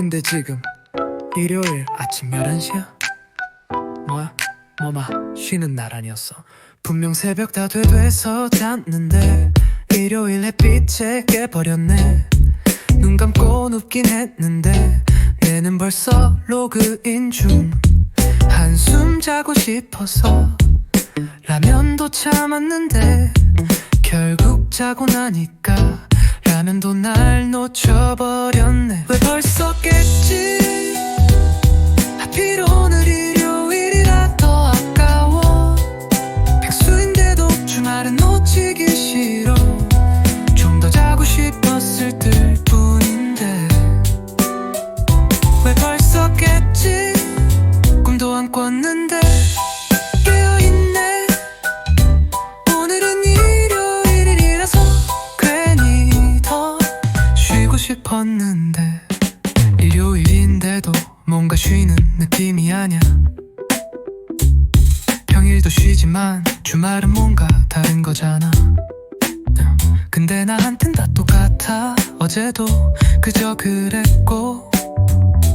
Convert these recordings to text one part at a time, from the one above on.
근데 지금 일요일 아침 11시야? 뭐야? 뭐마 쉬는 날 아니었어 분명 새벽 다 되돼서 잤는데 일요일 햇빛에 깨버렸네 눈 감고 눕긴 했는데 내는 벌써 로그인 중 한숨 자고 싶어서 라면도 참았는데 결국 자고 나니까 라면도 날 놓쳐버렸네. 왜 벌써 깼지 싶었는데 일요일인데도 뭔가 쉬는 느낌이 아냐 평일도 쉬지만 주말은 뭔가 다른 거잖아. 근데 나한텐 다 똑같아. 어제도 그저 그랬고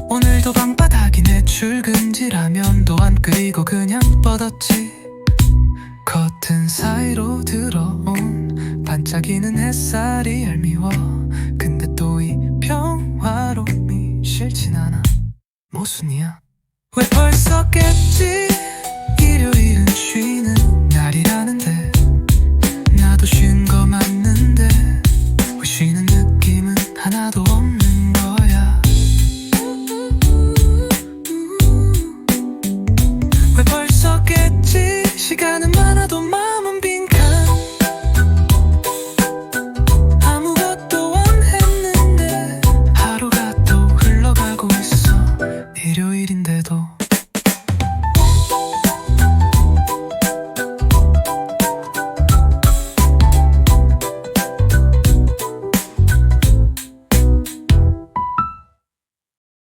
오늘도 방바닥이네 출근지라면도 안 끓이고 그냥 뻗었지. 커튼 사이로 들어온 반짝이는 햇살이 얄미워 정순이야. 왜 벌써 깼지 일요일은 쉬는